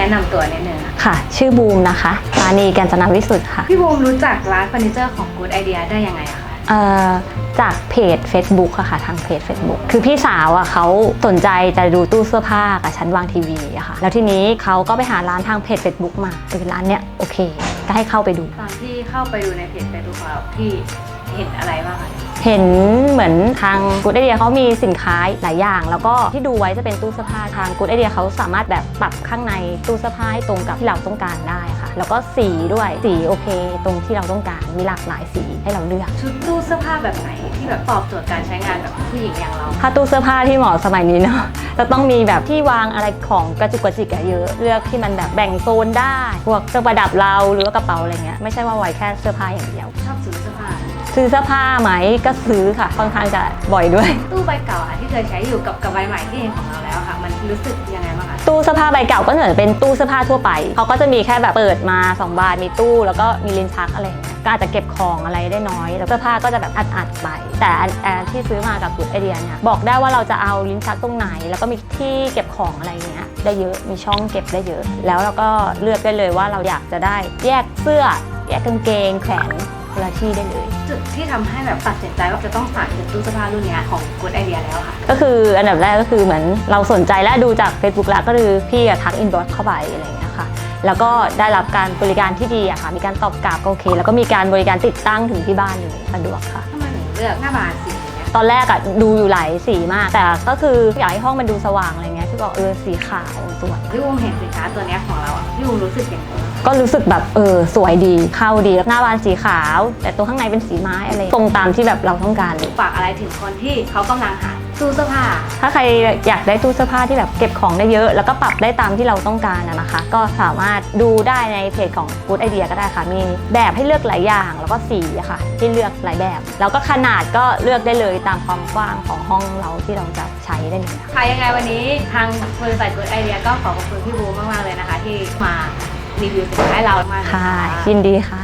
นะนำตัวนิดนึงค่ะค่ะ ชื่อบูมนะคะปานีแกนจนาวิสุทธ์ค่ะพี่บูมรู้จักร้านเฟอร์นิเจอร์ของ Good Idea ได้ยังไงอะคะเอ่อจากเพจ Facebook อะค่ะ ทางเพจ Facebook คือพี่สาวอะเขาสนใจจะดูตู้เสื้อผ้ากับชั้นวางทีวีอะค่ะ แล้วทีนี้เขาก็ไปหาร้านทางเพจ Facebook มาเออร้านเนี้ยโอเค ก็ให้เข้าไปดู ตอนที่เข้าไปดูในเพจเฟซบุ๊กของเราพี่ เห็นอะไรบ้างคะเห็นเหมือนทาง Good Idea เขามีสินค้าหลายอย่าง แล้วก็ที่ดูไว้จะเป็นตู้เสื้อผ้าทาง Good Idea เขาสามารถแบบปรับข้างในตู้เสื้อผ้าให้ตรงกับที่เราต้องการได้ค่ะ แล้วก็สีด้วยสีโอเค ตรงที่เราต้องการมีหลากหลายสีให้เราเลือก ชุดตู้เสื้อผ้าแบบไหนที่แบบตอบโจทย์การใช้งานแบบผู้หญิงอย่างเราถ้าตู้เสื้อผ้าที่เหมาะสมัยนี้เนาะจะต้องมีแบบที่วางอะไรของกระจุกกระจิกอะเยอะ เลือกที่มันแบบแบ่งโซนได้ พวกเครื่องประดับเราหรือว่ากระเป๋าอะไรเงี้ยไม่ใช่ว่าไว้แค่เสื้อผ้าอย่างเดียว ชอบซื้อเสื้อผ้าซื้อเสื้อผ้าไหมก็ซื้อค่ะค่อนข้างจะบ่อยด้วย ตู้ใบเก่าอะ ที่เคยใช้อยู่กับกับใบใหม่ที่เห็นของเราแล้วค่ะ มันรู้สึกยังไงบ้างคะตู้เสื้อผ้าใบเก่าก็เหมือนเป็นตู้เสื้อผ้าทั่วไปเขาก็จะมีแค่แบบเปิดมา2บานมีตู้ แล้วก็มีลิ้นชักอะไรอย่างเงี้ยก็อาจจะเก็บของอะไรได้น้อย แล้วเสื้อผ้าก็จะแบบอัดๆไป แต่อันอันที่ซื้อมากับกุดไอเดียเนี่ยบอกได้ว่าเราจะเอาลิ้นชักตรงไหน แล้วก็มีที่เก็บของอะไรอย่างเงี้ยได้เยอะมีช่องเก็บได้เยอะ แล้วเราก็เลือกได้เลยว่าเราอยากจะได้แยกเสื้อ แยกกางเกงแขวน คนละที่ได้เลย จุดที่ทำให้แบบตัดสินใจว่าจะต้องสั่งเป็นตู้เสื้อผ้ารุ่นเนี้ยของ Good Idea แล้วค่ะ ก็คืออันดับแรกก็คือเหมือนเราสนใจและดูจาก Facebook แล้วก็คือพี่อะทักอินบ็อกซ์เข้าไปอะไรอย่างเงี้ยค่ะแล้วก็ได้รับการบริการที่ดีอะค่ะ มีการตอบกลับก็โอเค แล้วก็มีการบริการติดตั้งถึงที่บ้านเลยสะดวกค่ะ ทำไมถึงเลือกหน้าบานสีเนี้ยตอนแรกอะดูอยู่หลายสีมาก แต่ก็คืออยากให้ห้องมันดูสว่างอะไรเงี้ยพี่ บอกเออสีขาวสวยพี่บูมเห็นสินค้าตัวเนี้ยของเราอะพี่บูมรู้สึกยังไงบ้างก็รู้สึกแบบเออสวยดีเข้าดีหน้าบานสีขาว แต่ตัวข้างในเป็นสีไม้อะไรตรงตามที่แบบเราต้องการเลยฝากอะไรถึงคนที่เขากำลังหา ตู้เสื้อผ้า ถ้าใครอยากได้ตู้เสื้อผ้าที่แบบเก็บของได้เยอะ แล้วก็ปรับได้ตามที่เราต้องการนะนะคะ ก็สามารถดูได้ในเพจของ Good Idea ก็ได้ค่ะ มีแบบให้เลือกหลายอย่าง แล้วก็สีอะค่ะ ที่เลือกหลายแบบ แล้วก็ขนาดก็เลือกได้เลยตามความกว้างของห้องเราที่เราจะใช้ได้เลยค่ะค่ะยังไงวันนี้ทางบริษัท Good Idea ก็ขอขอบคุณพี่บูมมากๆเลยนะคะ ที่มารีวิวสินค้าให้เรามากเลยค่ะยินดีค่ะ